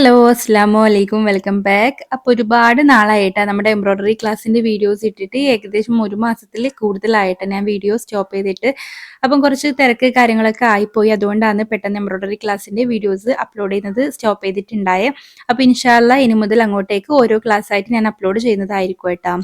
Hello അസ്സാം വലൈക്കും welcome back. അപ്പോൾ ഒരുപാട് നാളായിട്ടാണ് നമ്മുടെ എംബ്രോയ്ഡറി ക്ലാസ്സിന്റെ വീഡിയോസ് ഇട്ടിട്ട് ഏകദേശം ഒരു മാസത്തിൽ കൂടുതലായിട്ട് ഞാൻ വീഡിയോ സ്റ്റോപ്പ് ചെയ്തിട്ട്. അപ്പം കുറച്ച് തിരക്ക് കാര്യങ്ങളൊക്കെ ആയിപ്പോയി. അതുകൊണ്ടാണ് പെട്ടെന്ന് എംബ്രോയ്ഡറി ക്ലാസ്സിന്റെ വീഡിയോസ് അപ്ലോഡ് ചെയ്യുന്നത് സ്റ്റോപ്പ് ചെയ്തിട്ടുണ്ടായത് അപ്പോൾ ഇൻഷാല്ല ഇനി മുതൽ അങ്ങോട്ടേക്ക് ഓരോ ക്ലാസ് ആയിട്ട് ഞാൻ അപ്ലോഡ് ചെയ്യുന്നതായിരിക്കും കേട്ടോ.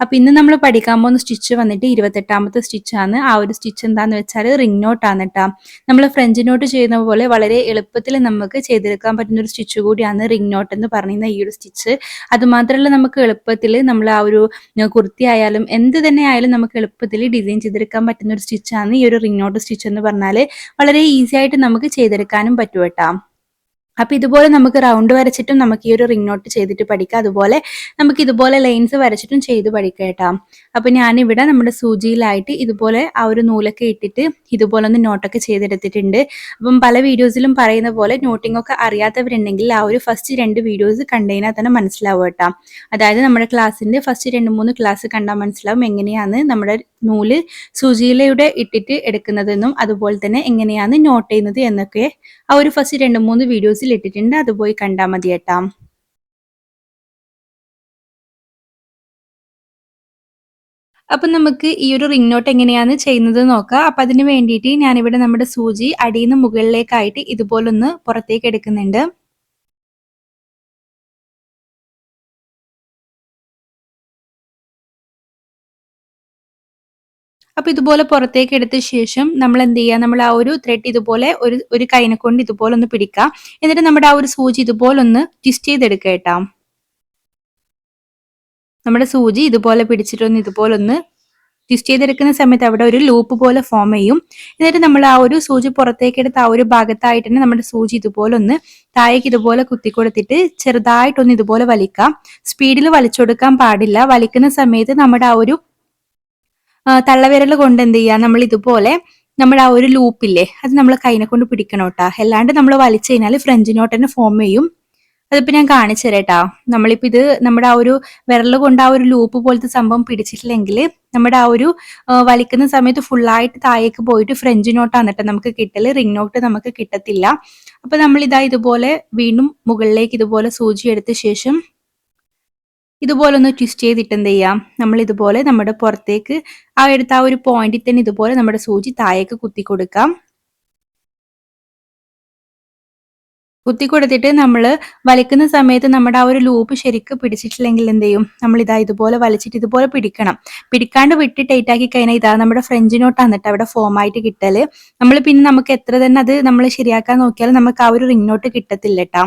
അപ്പൊ ഇന്ന് നമ്മൾ പഠിക്കാൻ പോകുന്ന സ്റ്റിച്ച് വന്നിട്ട് ഇരുപത്തെട്ടാമത്തെ സ്റ്റിച്ചാണ് ആ ഒരു സ്റ്റിച്ച് എന്താന്ന് വെച്ചാൽ റിംഗ് നോട്ടാണ് കേട്ടോ നമ്മൾ ഫ്രഞ്ച് നോട്ട് ചെയ്യുന്ന പോലെ വളരെ എളുപ്പത്തിൽ നമുക്ക് ചെയ്തെടുക്കാൻ പറ്റുന്ന ഒരു സ്റ്റിച്ച് കൂടിയാണ് റിംഗ് നോട്ട് എന്ന് പറയുന്ന ഈ ഒരു സ്റ്റിച്ച് അതുമാത്രമല്ല നമുക്ക് എളുപ്പത്തിൽ നമ്മൾ ആ ഒരു കുർത്തി ആയാലും എന്ത് തന്നെ ആയാലും നമുക്ക് എളുപ്പത്തിൽ ഡിസൈൻ ചെയ്തെടുക്കാൻ പറ്റുന്ന ഒരു സ്റ്റിച്ചാണ് ഈ ഒരു റിംഗ് നോട്ട് സ്റ്റിച്ച് എന്ന് പറഞ്ഞാൽ വളരെ ഈസി ആയിട്ട് നമുക്ക് ചെയ്തെടുക്കാനും പറ്റും കേട്ടോ അപ്പൊ ഇതുപോലെ നമുക്ക് റൗണ്ട് വരച്ചിട്ടും നമുക്ക് ഈ ഒരു റിംഗ് നോട്ട് ചെയ്തിട്ട് പഠിക്കാം. അതുപോലെ നമുക്ക് ഇതുപോലെ ലൈൻസ് വരച്ചിട്ടും ചെയ്ത് പഠിക്കാം കേട്ടോ. അപ്പൊ ഞാനിവിടെ നമ്മുടെ സൂചിയിലായിട്ട് ഇതുപോലെ ആ ഒരു നൂലൊക്കെ ഇട്ടിട്ട് ഇതുപോലെ ഒന്ന് നോട്ടൊക്കെ ചെയ്തെടുത്തിട്ടുണ്ട്. അപ്പം പല വീഡിയോസിലും പറയുന്ന പോലെ നോട്ടിംഗ് ഒക്കെ അറിയാത്തവരുണ്ടെങ്കിൽ ആ ഒരു ഫസ്റ്റ് രണ്ട് വീഡിയോസ് കണ്ടതിനാൽ തന്നെ മനസ്സിലാവും കേട്ടോ. അതായത് നമ്മുടെ ക്ലാസ്സിന്റെ ഫസ്റ്റ് രണ്ട് മൂന്ന് ക്ലാസ് കണ്ടാൽ മനസ്സിലാവും എങ്ങനെയാണ് നമ്മുടെ നൂൽ സൂചിയിലൂടെ ഇട്ടിട്ട് എടുക്കുന്നതെന്നും അതുപോലെ തന്നെ എങ്ങനെയാണ് നോട്ട് ചെയ്യുന്നത് എന്നൊക്കെ ആ ഒരു ഫസ്റ്റ് രണ്ട് മൂന്ന് വീഡിയോസിൽ ഇട്ടിട്ടുണ്ട്. അത് പോയി കണ്ടാൽ മതി കേട്ടാ അപ്പൊ നമുക്ക് ഈ ഒരു റിംഗ് നോട്ട് എങ്ങനെയാണ് ചെയ്യുന്നത് നോക്കാം. അപ്പൊ അതിന് വേണ്ടിയിട്ട് ഞാനിവിടെ നമ്മുടെ സൂചി അടിയിൽ നിന്ന് മുകളിലേക്കായിട്ട് ഇതുപോലൊന്ന് പുറത്തേക്ക് എടുക്കുന്നുണ്ട്. അപ്പോൾ ഇതുപോലെ പുറത്തേക്ക് എടുത്ത ശേഷം നമ്മൾ എന്ത് ചെയ്യുക? നമ്മൾ ആ ഒരു ത്രെഡ് ഇതുപോലെ ഒരു ഒരു കൈനെ കൊണ്ട് ഇതുപോലെ ഒന്ന് പിടിക്കുക. എന്നിട്ട് നമ്മുടെ ആ ഒരു സൂചി ഇതുപോലെ ഒന്ന് ട്വിസ്റ്റ് ചെയ്തെടുക്കുക കേട്ടോ. നമ്മുടെ സൂചി ഇതുപോലെ പിടിച്ചിട്ടൊന്ന് ഇതുപോലെ ഒന്ന് ട്വിസ്റ്റ് ചെയ്തെടുക്കുന്ന സമയത്ത് അവിടെ ഒരു ലൂപ്പ് പോലെ ഫോം ചെയ്യും. എന്നിട്ട് നമ്മൾ ആ ഒരു സൂചി പുറത്തേക്ക് എടുത്ത് ആ ഒരു ഭാഗത്തായിട്ട് തന്നെ നമ്മുടെ സൂചി ഇതുപോലെ ഒന്ന് താഴേക്ക് ഇതുപോലെ കുത്തി കൊടുത്തിട്ട് ചെറുതായിട്ടൊന്ന് ഇതുപോലെ വലിക്കാം. സ്പീഡിൽ വലിച്ചു കൊടുക്കാൻ പാടില്ല. വലിക്കുന്ന സമയത്ത് നമ്മുടെ ആ ഒരു തള്ളവിരൽ കൊണ്ട് എന്ത് ചെയ്യുക നമ്മൾ ഇതുപോലെ നമ്മുടെ ആ ഒരു ലൂപ്പില്ലേ അത് നമ്മൾ കൈനെ കൊണ്ട് പിടിക്കണം കേട്ടോ. അല്ലാണ്ട് നമ്മൾ വലിച്ചു കഴിഞ്ഞാൽ ഫ്രഞ്ച് നോട്ട് തന്നെ ഫോം ചെയ്യും. അതിപ്പോ ഞാൻ കാണിച്ചു തരാട്ടാ നമ്മളിപ്പോ ഇത് നമ്മുടെ ആ ഒരു വിരൽ കൊണ്ട് ആ ഒരു ലൂപ്പ് പോലത്തെ സംഭവം പിടിച്ചിട്ടില്ലെങ്കിൽ നമ്മുടെ ആ ഒരു വലിക്കുന്ന സമയത്ത് ഫുള്ളായിട്ട് താഴേക്ക് പോയിട്ട് ഫ്രഞ്ച് നോട്ടാണ് കേട്ടോ നമുക്ക് കിട്ടൽ. റിംഗ് നോട്ട് നമുക്ക് കിട്ടത്തില്ല. അപ്പൊ നമ്മൾ ഇതാ ഇതുപോലെ വീണ്ടും മുകളിലേക്ക് ഇതുപോലെ സൂചി എടുത്ത ശേഷം ഇതുപോലെ ഒന്ന് ട്വിസ്റ്റ് ചെയ്തിട്ട് എന്ത് ചെയ്യാം? നമ്മൾ ഇതുപോലെ നമ്മുടെ പുറത്തേക്ക് ആ എടുത്ത ആ ഒരു പോയിന്റിൽ തന്നെ ഇതുപോലെ നമ്മുടെ സൂചി താഴേക്ക് കുത്തി കൊടുക്കാം കുത്തി കൊടുത്തിട്ട് നമ്മൾ വലിക്കുന്ന സമയത്ത് നമ്മുടെ ആ ഒരു ലൂപ്പ് ശരിക്ക് പിടിച്ചിട്ടില്ലെങ്കിൽ എന്ത് ചെയ്യും? നമ്മൾ ഇതാ ഇതുപോലെ വലിച്ചിട്ട് ഇതുപോലെ പിടിക്കണം. പിടിക്കാണ്ട് വിട്ട് ടൈറ്റ് ആക്കി കഴിഞ്ഞാൽ ഇതാ നമ്മുടെ ഫ്രഞ്ച് നോട്ട് എന്നിട്ട് അവിടെ ഫോം ആയിട്ട് കിട്ടൽ. നമ്മൾ പിന്നെ നമുക്ക് എത്ര തന്നെ അത് നമ്മൾ ശരിയാക്കാൻ നോക്കിയാൽ നമുക്ക് ആ ഒരു റിംഗ് നോട്ട് കിട്ടത്തില്ല കേട്ടോ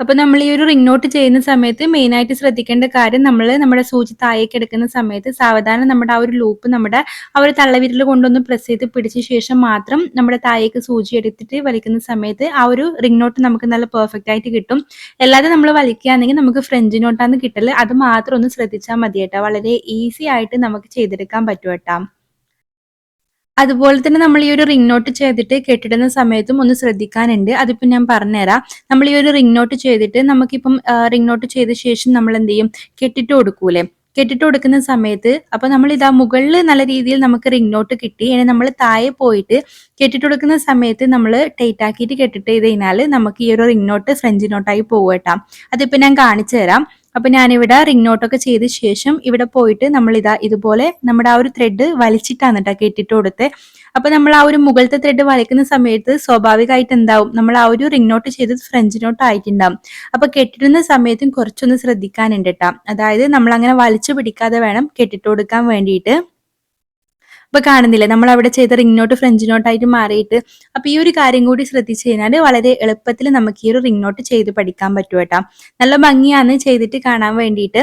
അപ്പൊ നമ്മൾ ഈ ഒരു റിംഗ് നോട്ട് ചെയ്യുന്ന സമയത്ത് മെയിൻ ആയിട്ട് ശ്രദ്ധിക്കേണ്ട കാര്യം നമ്മൾ നമ്മുടെ സൂചി താഴേക്ക് എടുക്കുന്ന സമയത്ത് സാവധാനം നമ്മുടെ ആ ഒരു ലൂപ്പ് നമ്മുടെ ആ ഒരു തള്ളവിരൽ കൊണ്ടൊന്ന് പ്രസ് ചെയ്ത് പിടിച്ച ശേഷം മാത്രം നമ്മുടെ താഴേക്ക് സൂചി എടുത്തിട്ട് വലിക്കുന്ന സമയത്ത് ആ ഒരു റിംഗ് നോട്ട് നമുക്ക് നല്ല പെർഫെക്റ്റ് ആയിട്ട് കിട്ടും. അല്ലാതെ നമ്മൾ വലിക്കുകയാണെങ്കിൽ നമുക്ക് ഫ്രഞ്ച് നോട്ടാണ് കിട്ടൽ അത് മാത്രം ഒന്ന് ശ്രദ്ധിച്ചാൽ മതി കേട്ടോ. വളരെ ഈസി ആയിട്ട് നമുക്ക് ചെയ്തെടുക്കാൻ പറ്റും കേട്ടോ. അതുപോലെ തന്നെ നമ്മൾ ഈ ഒരു റിംഗ് നോട്ട് ചെയ്തിട്ട് കെട്ടിടുന്ന സമയത്തും ഒന്ന് ശ്രദ്ധിക്കാനുണ്ട്. അതിപ്പോൾ ഞാൻ പറഞ്ഞുതരാം. നമ്മൾ ഈ ഒരു റിംഗ് നോട്ട് ചെയ്തിട്ട് നമുക്കിപ്പം റിംഗ് നോട്ട് ചെയ്ത ശേഷം നമ്മൾ എന്ത് ചെയ്യും? കെട്ടിട്ട് കൊടുക്കൂലേ? കെട്ടിട്ട് കൊടുക്കുന്ന സമയത്ത് അപ്പൊ നമ്മൾ ഇതാ മുകളിൽ നല്ല രീതിയിൽ നമുക്ക് റിംഗ് നോട്ട് കിട്ടി. ഇനി നമ്മൾ താഴെ പോയിട്ട് കെട്ടിട്ട് കൊടുക്കുന്ന സമയത്ത് നമ്മൾ ടൈറ്റ് ആക്കിയിട്ട് കെട്ടിട്ട് ചെയ്ത് കഴിഞ്ഞാൽ നമുക്ക് ഈ ഒരു റിംഗ് നോട്ട് ഫ്രഞ്ച് നോട്ടായി പോകട്ടാം അതിപ്പോ ഞാൻ കാണിച്ചു തരാം അപ്പൊ ഞാനിവിടെ റിംഗ് നോട്ടൊക്കെ ചെയ്ത ശേഷം ഇവിടെ പോയിട്ട് നമ്മൾ ഇതാ ഇതുപോലെ നമ്മുടെ ആ ഒരു ത്രെഡ് വലിച്ചിട്ടാണ് കേട്ടോ കെട്ടിട്ട് കൊടുത്ത്. അപ്പൊ നമ്മൾ ആ ഒരു മുകളിലത്തെ ത്രെഡ് വലിക്കുന്ന സമയത്ത് സ്വാഭാവികമായിട്ട് എന്താവും? നമ്മൾ ആ ഒരു റിംഗ് നോട്ട് ചെയ്തത് ഫ്രഞ്ച് നോട്ട് ആയിട്ടുണ്ടാവും. അപ്പൊ കെട്ടിടുന്ന സമയത്തും കുറച്ചൊന്ന് ശ്രദ്ധിക്കാനുണ്ട് കേട്ടോ അതായത് നമ്മൾ അങ്ങനെ വലിച്ചു പിടിക്കാതെ വേണം കെട്ടിട്ട് കൊടുക്കാൻ വേണ്ടിയിട്ട്. അപ്പൊ കാണുന്നില്ലേ? നമ്മൾ അവിടെ ചെയ്ത റിംഗ് നോട്ട് ഫ്രഞ്ച് മാറിയിട്ട് അപ്പൊ ഈ ഒരു കാര്യം കൂടി ശ്രദ്ധിച്ചു കഴിഞ്ഞാൽ വളരെ എളുപ്പത്തിൽ നമുക്ക് ഈ ഒരു റിംഗ് നോട്ട് ചെയ്ത് പഠിക്കാൻ പറ്റും കേട്ടോ. നല്ല ഭംഗിയാണ് ചെയ്തിട്ട് കാണാൻ വേണ്ടിയിട്ട്.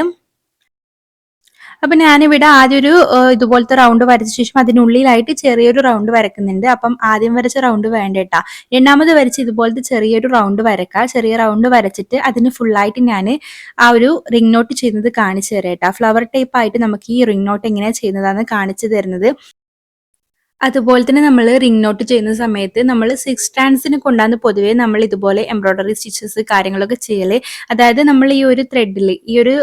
അപ്പൊ ഞാനിവിടെ ആദ്യം ഒരു ഇതുപോലത്തെ റൗണ്ട് വരച്ച ശേഷം അതിനുള്ളിലായിട്ട് ചെറിയൊരു റൗണ്ട് വരക്കുന്നുണ്ട്. അപ്പം ആദ്യം വരച്ച റൗണ്ട് വേണ്ടേട്ടാ രണ്ടാമത് വരച്ച് ഇതുപോലത്തെ ചെറിയൊരു റൗണ്ട് വരക്കാം. ചെറിയ റൗണ്ട് വരച്ചിട്ട് അതിന് ഫുള്ളായിട്ട് ഞാൻ ആ ഒരു റിംഗ് നോട്ട് ചെയ്യുന്നത് കാണിച്ചു തരാം ഫ്ലവർ ടൈപ്പ് ആയിട്ട് നമുക്ക് ഈ റിംഗ് നോട്ട് എങ്ങനെയാണ് ചെയ്യുന്നതാണ് കാണിച്ചു തരുന്നത്. അതുപോലെ തന്നെ നമ്മൾ റിംഗ് നോട്ട് ചെയ്യുന്ന സമയത്ത് നമ്മൾ സിക്സ് സ്റ്റാൻഡ്സിന് കൊണ്ടാന്ന് പൊതുവേ നമ്മൾ ഇതുപോലെ എംബ്രോയ്ഡറി സ്റ്റിച്ചസ് കാര്യങ്ങളൊക്കെ ചെയ്യൽ. അതായത് നമ്മൾ ഈ ഒരു ത്രെഡിൽ ഈ ഒരു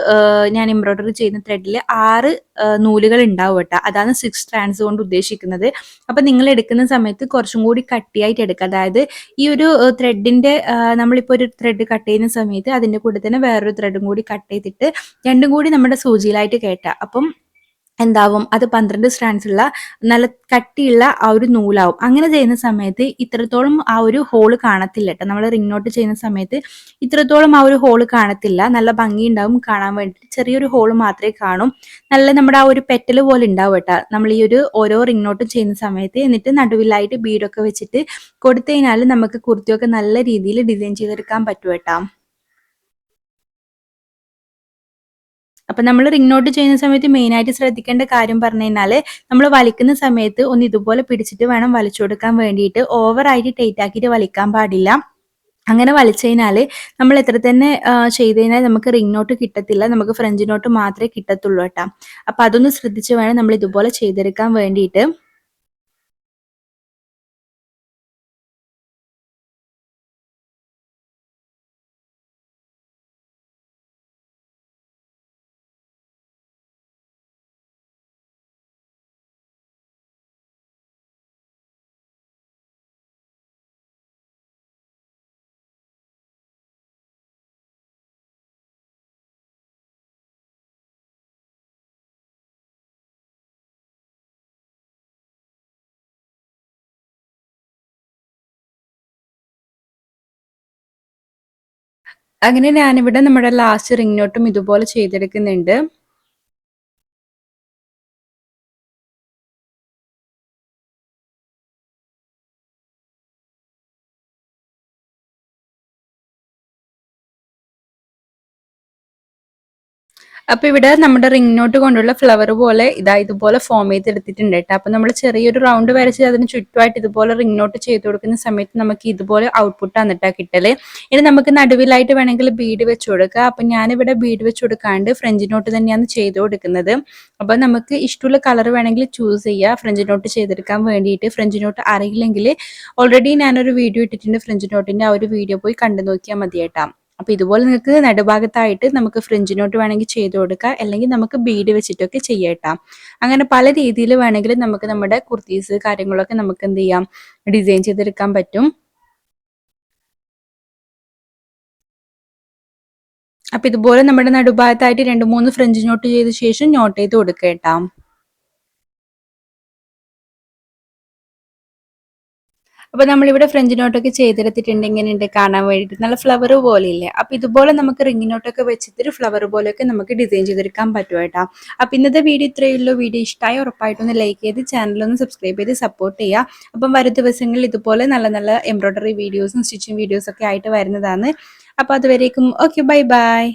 ഞാൻ എംബ്രോയ്ഡറി ചെയ്യുന്ന ത്രെഡിൽ ആറ് നൂലുകൾ ഉണ്ടാവും കേട്ടോ. അതാണ് സിക്സ് സ്റ്റാൻഡ്സ് കൊണ്ട് ഉദ്ദേശിക്കുന്നത്. അപ്പൊ നിങ്ങൾ എടുക്കുന്ന സമയത്ത് കുറച്ചും കൂടി കട്ടിയായിട്ട് എടുക്കുക. അതായത് ഈ ഒരു ത്രെഡിന്റെ നമ്മളിപ്പോൾ ഒരു ത്രെഡ് കട്ട് ചെയ്യുന്ന സമയത്ത് അതിന്റെ കൂടെ തന്നെ വേറൊരു ത്രെഡും കൂടി കട്ട് ചെയ്തിട്ട് രണ്ടും കൂടി നമ്മുടെ സൂചിയിലായിട്ട് കയറ്റാം അപ്പം എന്താവും? അത് പന്ത്രണ്ട് സ്റ്റാൻഡ്സ് ഉള്ള നല്ല കട്ടിയുള്ള ആ ഒരു നൂലാവും. അങ്ങനെ ചെയ്യുന്ന സമയത്ത് ഇത്രത്തോളം ആ ഒരു ഹോൾ കാണത്തില്ല കേട്ടോ. നമ്മൾ റിംഗ് നോട്ട് ചെയ്യുന്ന സമയത്ത് ഇത്രത്തോളം ആ ഒരു ഹോൾ കാണത്തില്ല. നല്ല ഭംഗി ഉണ്ടാവും കാണാൻ വേണ്ടിയിട്ട്. ചെറിയൊരു ഹോൾ മാത്രമേ കാണും. നല്ല നമ്മുടെ ആ ഒരു പെറ്റൽ പോലെ ഉണ്ടാവും കേട്ടോ. നമ്മൾ ഈ ഒരു ഓരോ റിംഗ് നോട്ടും ചെയ്യുന്ന സമയത്ത് എന്നിട്ട് നടുവിലായിട്ട് ബീഡൊക്കെ വെച്ചിട്ട് കൊടുത്തു കഴിഞ്ഞാൽ നമുക്ക് കുർത്തിയൊക്കെ നല്ല രീതിയിൽ ഡിസൈൻ ചെയ്തെടുക്കാൻ പറ്റും കേട്ടോ. അപ്പൊ നമ്മൾ റിംഗ് നോട്ട് ചെയ്യുന്ന സമയത്ത് മെയിൻ ആയിട്ട് ശ്രദ്ധിക്കേണ്ട കാര്യം പറഞ്ഞു കഴിഞ്ഞാൽ നമ്മൾ വലിക്കുന്ന സമയത്ത് ഒന്ന് ഇതുപോലെ പിടിച്ചിട്ട് വേണം വലിച്ചു കൊടുക്കാൻ വേണ്ടിയിട്ട്. ഓവറായിട്ട് ടൈറ്റ് ആക്കിയിട്ട് വലിക്കാൻ പാടില്ല. അങ്ങനെ വലിച്ചു കഴിഞ്ഞാൽ നമ്മൾ എത്ര തന്നെ ചെയ്ത് കഴിഞ്ഞാൽ നമുക്ക് റിംഗ് നോട്ട് കിട്ടത്തില്ല. നമുക്ക് ഫ്രഞ്ച് നോട്ട് മാത്രമേ കിട്ടത്തുള്ളൂ കേട്ടോ. അപ്പൊ അതൊന്ന് ശ്രദ്ധിച്ച് വേണം നമ്മൾ ഇതുപോലെ ചെയ്തെടുക്കാൻ വേണ്ടിയിട്ട്. അങ്ങനെ ഞാനിവിടെ നമ്മുടെ ലാസ്റ്റ് റിംഗ് നോട്ടും ഇതുപോലെ ചെയ്തെടുക്കുന്നുണ്ട്. അപ്പൊ ഇവിടെ നമ്മുടെ റിംഗ് നോട്ട് കൊണ്ടുള്ള ഫ്ലവർ പോലെ ഇതാ ഇതുപോലെ ഫോം ചെയ്ത് എടുത്തിട്ടുണ്ട് കേട്ടോ. അപ്പൊ നമ്മൾ ചെറിയൊരു റൗണ്ട് വരച്ച് അതിന് ചുറ്റുമായിട്ട് ഇതുപോലെ റിംഗ് നോട്ട് ചെയ്ത് കൊടുക്കുന്ന സമയത്ത് നമുക്ക് ഇതുപോലെ ഔട്ട്പുട്ട് എന്നിട്ടാ കിട്ടൽ. ഇനി നമുക്ക് നടുവിലായിട്ട് വേണമെങ്കിൽ ബീഡ് വെച്ച് കൊടുക്കുക അപ്പൊ ഞാനിവിടെ ബീഡ് വെച്ച് കൊടുക്കാണ്ട് ഫ്രഞ്ച് നോട്ട് തന്നെയാണ് ചെയ്ത് കൊടുക്കുന്നത്. അപ്പൊ നമുക്ക് ഇഷ്ടമുള്ള കളർ വേണമെങ്കിൽ ചൂസ് ചെയ്യുക ഫ്രഞ്ച് നോട്ട് ചെയ്തെടുക്കാൻ വേണ്ടിയിട്ട് ഫ്രഞ്ച് നോട്ട് അറിയില്ലെങ്കിൽ ഓൾറെഡി ഞാനൊരു വീഡിയോ ഇട്ടിട്ടുണ്ട്. ഫ്രഞ്ച് നോട്ടിന്റെ ആ ഒരു വീഡിയോ പോയി കണ്ടു നോക്കിയാൽ മതി കേട്ടോ. അപ്പൊ ഇതുപോലെ നിങ്ങൾക്ക് നടുഭാഗത്തായിട്ട് നമുക്ക് ഫ്രിഞ്ചിനോട്ട് വേണമെങ്കിൽ ചെയ്ത് കൊടുക്കാം. അല്ലെങ്കിൽ നമുക്ക് ബീഡ് വെച്ചിട്ടൊക്കെ ചെയ്യട്ടാം അങ്ങനെ പല രീതിയിൽ വേണമെങ്കിൽ നമുക്ക് നമ്മുടെ കുർത്തീസ് കാര്യങ്ങളൊക്കെ നമുക്ക് എന്ത് ചെയ്യാം? ഡിസൈൻ ചെയ്തെടുക്കാൻ പറ്റും. അപ്പൊ ഇതുപോലെ നമ്മുടെ നടുഭാഗത്തായിട്ട് രണ്ട് മൂന്ന് ഫ്രഞ്ച് നോട്ട് ചെയ്ത ശേഷം നോട്ട് ചെയ്ത് കൊടുക്കേട്ടാം അപ്പോൾ നമ്മളിവിടെ ഫ്രഞ്ച് നോട്ടൊക്കെ ചെയ്തെടുത്തിട്ടുണ്ട് ഇങ്ങനെയുണ്ട് കാണാൻ വേണ്ടിയിട്ട്. നല്ല ഫ്ലവർ പോലെ ഇല്ലേ അപ്പോൾ ഇതുപോലെ നമുക്ക് റിംഗ് നോട്ടൊക്കെ വെച്ചിട്ട് ഫ്ലവർ പോലെയൊക്കെ നമുക്ക് ഡിസൈൻ ചെയ്തെടുക്കാൻ പറ്റും കേട്ടോ. അപ്പോൾ ഇന്നത്തെ വീഡിയോ ഇത്രയേ ഉള്ളൂ. വീഡിയോ ഇഷ്ടമായി ഉറപ്പായിട്ടൊന്ന് ലൈക്ക് ചെയ്ത് ചാനലൊന്ന് സബ്സ്ക്രൈബ് ചെയ്ത് സപ്പോർട്ട് ചെയ്യുക. അപ്പം വരും ദിവസങ്ങളിൽ ഇതുപോലെ നല്ല നല്ല എംബ്രോയ്ഡറി വീഡിയോസും സ്റ്റിച്ചിങ് വീഡിയോസൊക്കെ ആയിട്ട് വരുന്നതാണ്. അപ്പോൾ അതുവരേക്കും ഓക്കെ ബൈ ബൈ